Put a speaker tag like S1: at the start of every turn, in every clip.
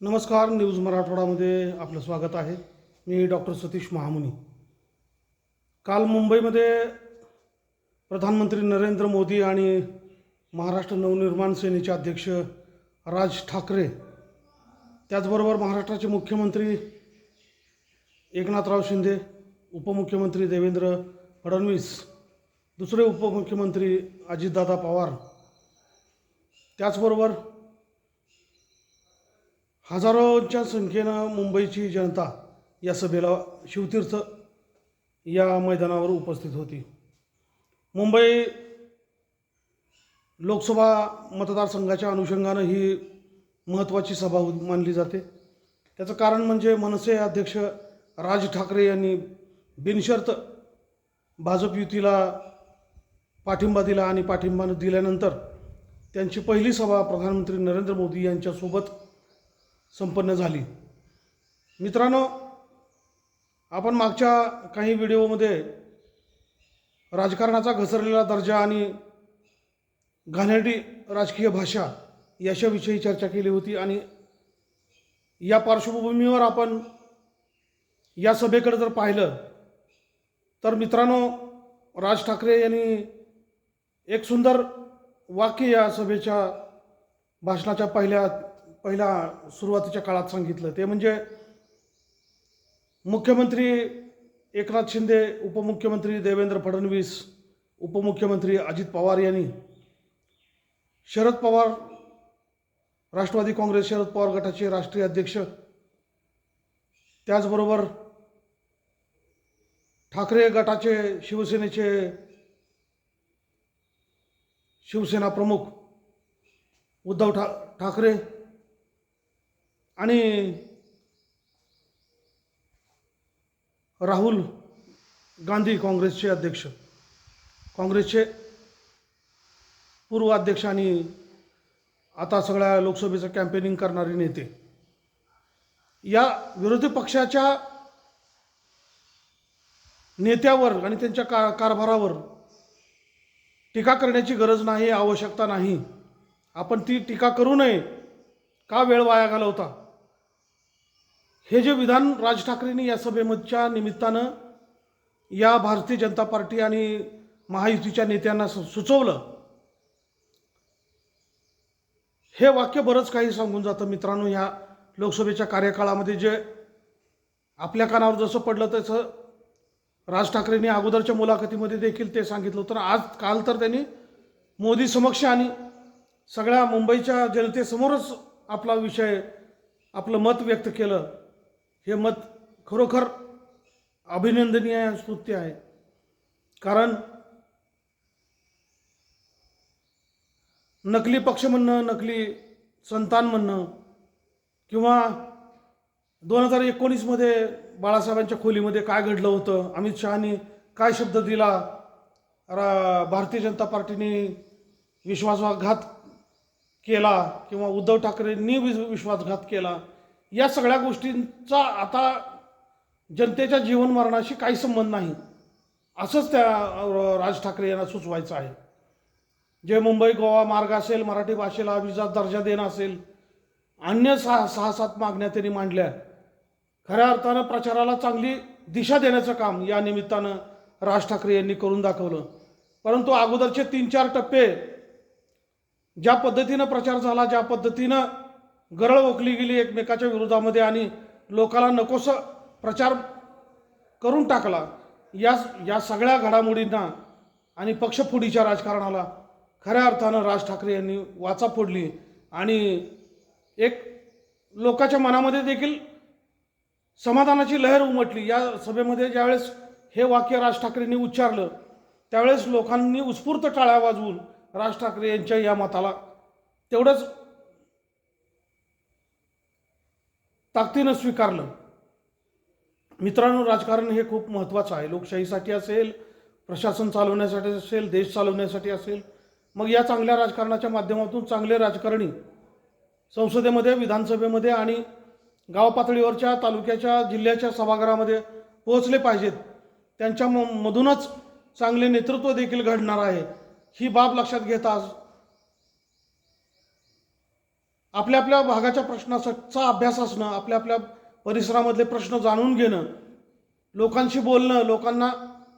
S1: नमस्कार न्यूज मराठवाडामध्ये आपलं स्वागत आहे. मी डॉक्टर सतीश महामुनी. काल मुंबईमध्ये प्रधानमंत्री नरेंद्र मोदी आणि महाराष्ट्र नवनिर्माण सेनेचे अध्यक्ष राज ठाकरे त्याचबरोबर महाराष्ट्राचे मुख्यमंत्री एकनाथराव शिंदे उपमुख्यमंत्री देवेंद्र फडणवीस दुसरे उपमुख्यमंत्री अजितदादा पवार त्याचबरोबर हजारोच्या संख्येनं मुंबईची जनता या सभेला शिवतीर्थ या मैदानावर उपस्थित होती. मुंबई लोकसभा मतदारसंघाच्या अनुषंगानं ही महत्त्वाची सभा मानली जाते. त्याचं कारण म्हणजे मनसे अध्यक्ष राज ठाकरे यांनी बिनशर्त भाजप युतीला पाठिंबा दिला आणि पाठिंबा दिल्यानंतर त्यांची पहिली सभा प्रधानमंत्री नरेंद्र मोदी यांच्यासोबत संपन्न झाली. मित्रांनो आपण मागच्या काही व्हिडिओमध्ये राजकारणाचा घसरलेला दर्जा आणि घाणेरडी राजकीय भाषा याच्याविषयी चर्चा केली होती आणि या पार्श्वभूमीवर आपण या सभेकडे जर पाहिलं तर मित्रांनो राज ठाकरे यांनी एक सुंदर वाक्य या सभेच्या भाषणाच्या पहिल्या पहिल्या सुरुवातीच्या काळात सांगितलं. ते म्हणजे मुख्यमंत्री एकनाथ शिंदे उपमुख्यमंत्री देवेंद्र फडणवीस उपमुख्यमंत्री अजित पवार यांनी शरद पवार राष्ट्रवादी काँग्रेस शरद पवार गटाचे राष्ट्रीय अध्यक्ष त्याचबरोबर ठाकरे गटाचे शिवसेनेचे शिवसेना प्रमुख उद्धव ठा ठाकरे आणि राहुल गांधी काँग्रेसचे अध्यक्ष काँग्रेसचे पूर्व अध्यक्ष आणि आता सगळ्या लोकसभेचं कॅम्पेनिंग करणारे नेते. या विरोधी पक्षाच्या नेत्यावर आणि त्यांच्या का कारभारावर टीका करण्याची गरज नाही आवश्यकता नाही. आपण ती टीका करू नये. का वेळ वाया घालवता? हे जे विधान राज ठाकरेंनी या सभेमधच्या निमित्तानं या भारतीय जनता पार्टी आणि महायुतीच्या नेत्यांना सुचवलं हे वाक्य बरंच काही सांगून जातं मित्रांनो ह्या लोकसभेच्या कार्यकाळामध्ये. जे आपल्या कानावर जसं पडलं तसं राज ठाकरेंनी अगोदरच्या मुलाखतीमध्ये देखील ते सांगितलं होतं. आज काल तर त्यांनी मोदी समक्ष आणि सगळ्या मुंबईच्या जनतेसमोरच आपला विषय आपलं मत व्यक्त केलं. हे मत खरोखर अभिनंदनीय स्तुत्य आहे. कारण नकली पक्ष म्हणणं नकली संतान म्हणणं किंवा दोन हजार एकोणीसमध्ये बाळासाहेबांच्या खोलीमध्ये काय घडलं होतं अमित शहानी काय शब्द दिला रा भारतीय जनता पार्टीने विश्वासघात केला किंवा उद्धव ठाकरेंनी विश्वासघात केला या सगळ्या गोष्टींचा आता जनतेच्या जीवन मरणाशी काही संबंध नाही. असंच त्या राज ठाकरे यांना सुचवायचं आहे. जे मुंबई गोवा मार्ग असेल मराठी भाषेला अभिजात दर्जा देणं असेल अन्य सहा सहा सात मागण्या त्यांनी मांडल्या. खऱ्या अर्थानं प्रचाराला चांगली दिशा देण्याचं काम या निमित्तानं राज ठाकरे यांनी करून दाखवलं. परंतु अगोदरचे तीन चार टप्पे ज्या पद्धतीनं प्रचार झाला ज्या पद्धतीनं गरळ ओकली गेली एकमेकाच्या विरोधामध्ये आणि लोकाला नकोसं प्रचार करून टाकला. या या सगळ्या घडामोडींना आणि पक्षफोडीच्या राजकारणाला खऱ्या अर्थानं राज ठाकरे यांनी वाचा फोडली आणि एक लोकांच्या मनामध्ये देखील समाधानाची लहर उमटली. या सभेमध्ये ज्यावेळेस हे वाक्य राज ठाकरेंनी उच्चारलं त्यावेळेस लोकांनी उत्स्फूर्त टाळ्या वाजवून राज ठाकरे यांच्या या मताला तेवढंच ताकदीनं स्वीकारलं. मित्रांनो राजकारण हे खूप महत्त्वाचं आहे. लोकशाहीसाठी असेल प्रशासन चालवण्यासाठी असेल देश चालवण्यासाठी असेल मग या चांगल्या राजकारणाच्या माध्यमातून चांगले राजकारणी संसदेमध्ये विधानसभेमध्ये आणि गाव पातळीवरच्या तालुक्याच्या जिल्ह्याच्या सभागृहामध्ये पोहोचले पाहिजेत. त्यांच्या म- मधूनच चांगले नेतृत्व देखील घडणार आहे. ही बाब लक्षात घेता आपल्या आपल्या भागाच्या प्रश्नाचा अभ्यास असणं आपल्या आपल्या परिसरामधले प्रश्न जाणून घेणं लोकांशी बोलणं लोकांना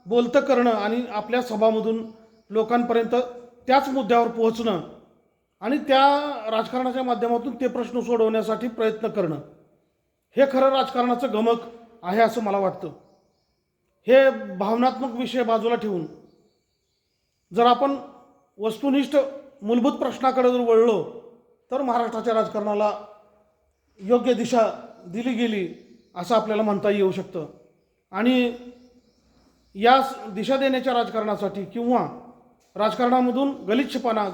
S1: बोलतं करणं आणि आपल्या सभामधून लोकांपर्यंत त्याच मुद्द्यावर पोहोचणं आणि त्या राजकारणाच्या माध्यमातून ते प्रश्न सोडवण्यासाठी प्रयत्न करणं. हे खरं राजकारणाचं गमक आहे असं मला वाटतं. हे भावनात्मक विषय बाजूला ठेवून जर आपण वस्तुनिष्ठ मूलभूत प्रश्नाकडे जर वळलो तर महाराष्ट्राच्या राजकारणाला योग्य दिशा दिली गेली असं आपल्याला म्हणता येऊ शकतं. आणि या दिशा देण्याच्या राजकारणासाठी किंवा राजकारणामधून गलिच्छपणा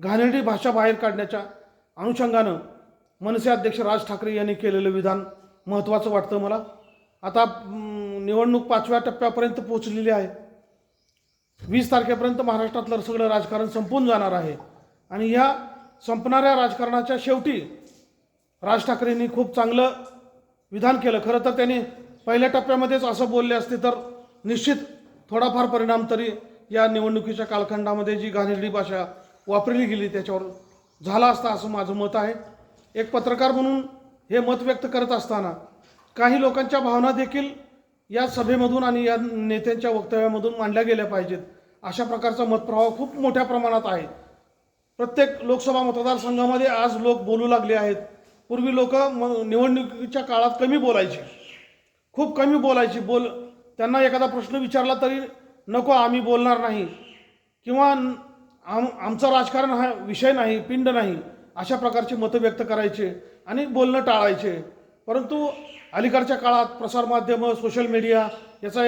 S1: घाणेरडी भाषा बाहेर काढण्याच्या अनुषंगानं मनसे अध्यक्ष राज ठाकरे यांनी केलेलं विधान महत्त्वाचं वाटतं मला. आता निवडणूक पाचव्या टप्प्यापर्यंत पोचलेली आहे. वीस तारखेपर्यंत महाराष्ट्रातलं सगळं राजकारण संपून जाणार आहे. आणि ह्या संपणाऱ्या राजकारणाच्या शेवटी राज ठाकरेंनी खूप चांगलं विधान केलं. खरं तर त्यांनी पहिल्या टप्प्यामध्येच असं बोलले असते तर निश्चित थोडाफार परिणाम तरी या निवडणुकीच्या कालखंडामध्ये जी घाणेरडी भाषा वापरली गेली त्याच्यावर झाला असता असं माझं मत आहे. एक पत्रकार म्हणून हे मत व्यक्त करत असताना काही लोकांच्या भावना देखील या सभेमधून आणि या नेत्यांच्या वक्तव्यामधून मांडल्या गेल्या पाहिजेत. अशा प्रकारचा मतप्रवाह खूप मोठ्या प्रमाणात आहे. प्रत्येक लोकसभा मतदारसंघामध्ये आज लोक बोलू लागले आहेत. पूर्वी लोक निवडणुकीच्या काळात कमी बोलायचे. खूप कमी बोलायची. बोल त्यांना एखादा प्रश्न विचारला तरी नको आम्ही बोलणार नाही. किंवा आम आमचं राजकारण हा विषय नाही पिंड नाही. अशा प्रकारचे मतं व्यक्त करायचे आणि बोलणं टाळायचे. परंतु अलीकडच्या काळात प्रसारमाध्यमं सोशल मीडिया याचा